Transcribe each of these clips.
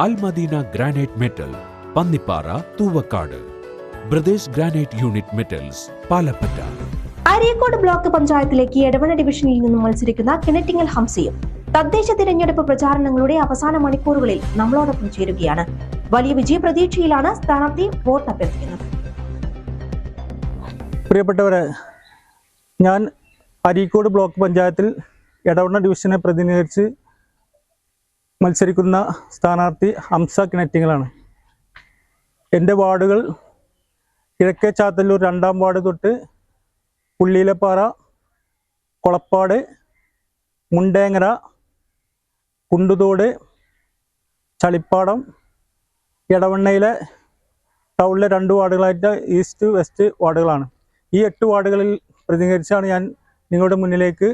Almadina granite metal Pannippara Thuvakkad. Brothers granite unit metals Palappatta. Areekode block പഞ്ചായത്തിലേക്ക് എടവണ ഡിവിഷനിൽ നിന്നും മത്സരിക്കുന്ന കിണറ്റിങ്ങൽ ഹംസയും തദ്ദേശ തിരഞ്ഞെടുപ്പ് പ്രചാരണങ്ങളുടെ അവസാന മണിക്കൂറുകളിൽ നമ്മളോടൊപ്പം ചേരുകയാണ്. വലിയ വിജയ പ്രതീക്ഷയിലാണ് സ്ഥാനാർത്ഥി വോട്ട് അഭ്യർത്ഥിക്കുന്നത്. പ്രിയപ്പെട്ടവരെ ഞാൻ അരീക്കോട് ബ്ലോക്ക് പഞ്ചായത്തിൽ എടവണ്ണ ഡിവിഷനെ പ്രതിനിധീകരിച്ച് മത്സരിക്കുന്ന സ്ഥാനാർത്ഥി ഹംസ കിണറ്റിങ്ങളാണ് എന്റെ വാർഡുകൾ കിഴക്കേ ചാത്തല്ലൂർ രണ്ടാം വാർഡ് തൊട്ട് പുള്ളിയിലപ്പാറ കൊളപ്പാട് മുണ്ടേങ്ങര കുണ്ടുതോട് ചളിപ്പാടം എടവണ്ണയിലെ ടൗണിലെ രണ്ട് വാർഡുകളായിട്ട് ഈസ്റ്റ് വെസ്റ്റ് വാർഡുകളാണ്. ഈ എട്ട് വാർഡുകളിൽ പ്രതികരിച്ചാണ് ഞാൻ നിങ്ങളുടെ മുന്നിലേക്ക്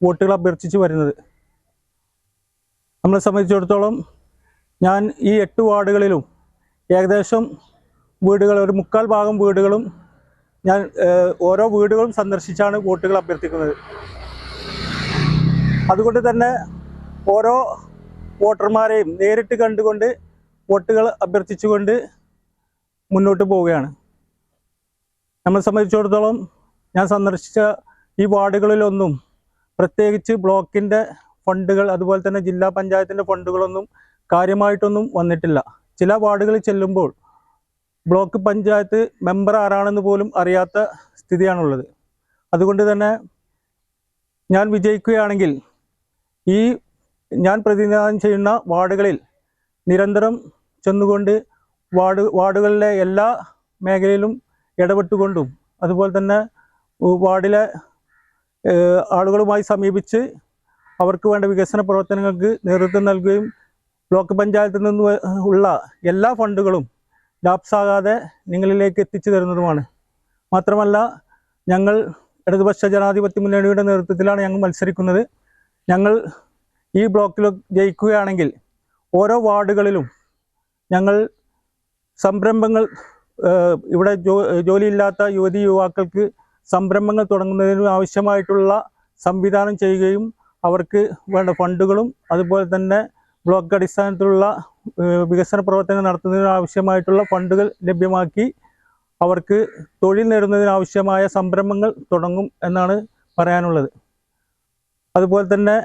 വോട്ടുകൾ അഭ്യർത്ഥിച്ച് വരുന്നത്. നമ്മളെ സംബന്ധിച്ചിടത്തോളം ഞാൻ ഈ എട്ട് വാർഡുകളിലും ഏകദേശം വീടുകൾ ഒരു മുക്കാൽ ഭാഗം വീടുകളും ഞാൻ ഓരോ വീടുകളും സന്ദർശിച്ചാണ് വോട്ടുകൾ അഭ്യർത്ഥിക്കുന്നത്. അതുകൊണ്ട് തന്നെ ഓരോ വോട്ടർമാരെയും നേരിട്ട് കണ്ടുകൊണ്ട് വോട്ടുകൾ അഭ്യർത്ഥിച്ചുകൊണ്ട് മുന്നോട്ട് പോവുകയാണ്. നമ്മളെ സംബന്ധിച്ചിടത്തോളം ഞാൻ സന്ദർശിച്ച ഈ വാർഡുകളിലൊന്നും പ്രത്യേകിച്ച് ബ്ലോക്കിന്റെ ഫണ്ടുകൾ അതുപോലെ തന്നെ ജില്ലാ പഞ്ചായത്തിന്റെ ഫണ്ടുകളൊന്നും കാര്യമായിട്ടൊന്നും വന്നിട്ടില്ല. ചില വാർഡുകളിൽ ചെല്ലുമ്പോൾ ബ്ലോക്ക് പഞ്ചായത്ത് മെമ്പർ ആരാണെന്ന് പോലും അറിയാത്ത സ്ഥിതിയാണുള്ളത്. അതുകൊണ്ട് തന്നെ ഞാൻ വിജയിക്കുകയാണെങ്കിൽ ഈ ഞാൻ പ്രതിനിധാനം ചെയ്യുന്ന വാർഡുകളിൽ നിരന്തരം ചെന്നുകൊണ്ട് വാർഡ് വാർഡുകളിലെ എല്ലാ മേഖലയിലും ഇടപെട്ടുകൊണ്ടും അതുപോലെ തന്നെ വാർഡിലെ ആളുകളുമായി സമീപിച്ച് അവർക്ക് വേണ്ട വികസന പ്രവർത്തനങ്ങൾക്ക് നേതൃത്വം നൽകുകയും ബ്ലോക്ക് പഞ്ചായത്തിൽ നിന്ന് ഉള്ള എല്ലാ ഫണ്ടുകളും ലാപ്സാകാതെ നിങ്ങളിലേക്ക് എത്തിച്ചു തരുന്നതുമാണ്. മാത്രമല്ല ഞങ്ങൾ ഇടതുപക്ഷ ജനാധിപത്യ മുന്നണിയുടെ നേതൃത്വത്തിലാണ് ഞങ്ങൾ മത്സരിക്കുന്നത്. ഞങ്ങൾ ഈ ബ്ലോക്കിൽ ജയിക്കുകയാണെങ്കിൽ ഓരോ വാർഡുകളിലും ഞങ്ങൾ സംരംഭങ്ങൾ ഇവിടെ ജോലിയില്ലാത്ത യുവതി യുവാക്കൾക്ക് സംരംഭങ്ങൾ തുടങ്ങുന്നതിന് ആവശ്യമായിട്ടുള്ള സംവിധാനം ചെയ്യുകയും അവർക്ക് വേണ്ട ഫണ്ടുകളും അതുപോലെ തന്നെ ബ്ലോക്ക് അടിസ്ഥാനത്തിലുള്ള വികസന പ്രവർത്തനങ്ങൾ നടത്തുന്നതിന് ആവശ്യമായിട്ടുള്ള ഫണ്ടുകൾ ലഭ്യമാക്കി അവർക്ക് തൊഴിൽ നേടുന്നതിനാവശ്യമായ സംരംഭങ്ങൾ തുടങ്ങും എന്നാണ് പറയാനുള്ളത്. അതുപോലെ തന്നെ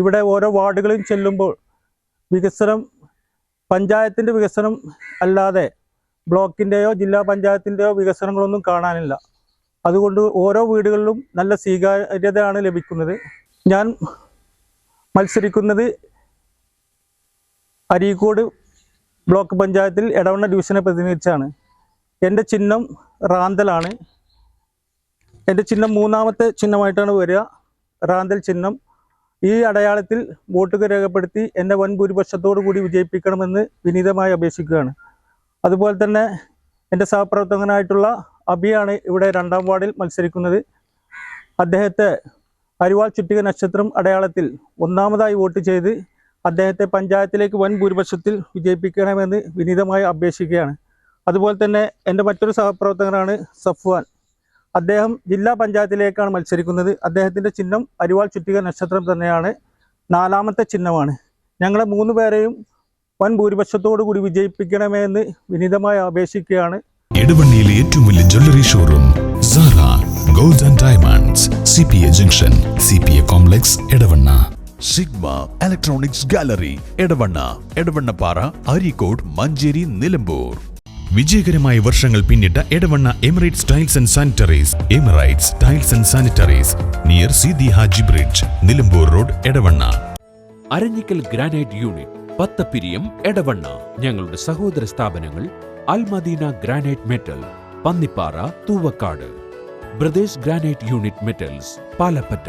ഇവിടെ ഓരോ വാർഡുകളിൽ ചെല്ലുമ്പോൾ വികസനം പഞ്ചായത്തിന്റെ വികസനം അല്ലാതെ ബ്ലോക്കിന്റെയോ ജില്ലാ പഞ്ചായത്തിന്റെയോ വികസനങ്ങളൊന്നും കാണാനില്ല. അതുകൊണ്ട് ഓരോ വീടുകളിലും നല്ല സ്വീകാര്യതയാണ് ലഭിക്കുന്നത്. ഞാൻ മത്സരിക്കുന്നത് അരീക്കോട് ബ്ലോക്ക് പഞ്ചായത്തിൽ എടവണ്ണ ഡിവിഷനെ പ്രതിനിധിച്ചാണ്. എന്റെ ചിഹ്നം റാന്തലാണ്. എന്റെ ചിഹ്നം മൂന്നാമത്തെ ചിഹ്നമായിട്ടാണ് വരിക. റാന്തൽ ചിഹ്നം. ഈ അടയാളത്തിൽ വോട്ടുകൾ രേഖപ്പെടുത്തി എന്നെ വൻ ഭൂരിപക്ഷത്തോടു കൂടി വിജയിപ്പിക്കണമെന്ന് വിനീതമായി അപേക്ഷിക്കുകയാണ്. അതുപോലെ തന്നെ എന്റെ സഹപ്രവർത്തകനായിട്ടുള്ള അബിയാണ് ഇവിടെ രണ്ടാം വാർഡിൽ മത്സരിക്കുന്നത്. അദ്ദേഹത്തെ അരിവാൾ ചുറ്റിക നക്ഷത്രം അടയാളത്തിൽ ഒന്നാമതായി വോട്ട് ചെയ്ത് അദ്ദേഹത്തെ പഞ്ചായത്തിലേക്ക് വൻ ഭൂരിപക്ഷത്തിൽ വിജയിപ്പിക്കണമെന്ന് വിനീതമായി അപേക്ഷിക്കുകയാണ്. അതുപോലെ തന്നെ എന്റെ മറ്റൊരു സഹപ്രവർത്തകനാണ് സഫ്വാൻ. അദ്ദേഹം ജില്ലാ പഞ്ചായത്തിലേക്കാണ് മത്സരിക്കുന്നത്. അദ്ദേഹത്തിന്റെ ചിഹ്നം അരിവാൾ ചുറ്റിക നക്ഷത്രം തന്നെയാണ്. നാലാമത്തെ ചിഹ്നമാണ്. ഞങ്ങളെ മൂന്ന് പേരെയും വൻ ഭൂരിപക്ഷത്തോടു കൂടി വിജയിപ്പിക്കണമെന്ന് വിനീതമായി അപേക്ഷിക്കുകയാണ്. ഇടവണ്ണിയിലെ ഏറ്റവും വലിയ jewellery showroom Sara gold and diamonds C P A junction C P A complex Edavanna Sigma electronics gallery Edavanna Edavannappara Areekode Manjeri Nilambur വിജയകരമായ വർഷങ്ങൾ പിന്നിട്ട Edavanna Emirates tiles and sanitaries Emirates tiles and sanitaries near Sidi Haji bridge Nilambur road Edavanna Aranjikkal granite unit Pathappiriyam Edavanna ഞങ്ങളുടെ സഹോദര സ്ഥാപനങ്ങൾ Almadina granite metal Pannippara Thuvakkad. Brothers granite unit metals Palappatta.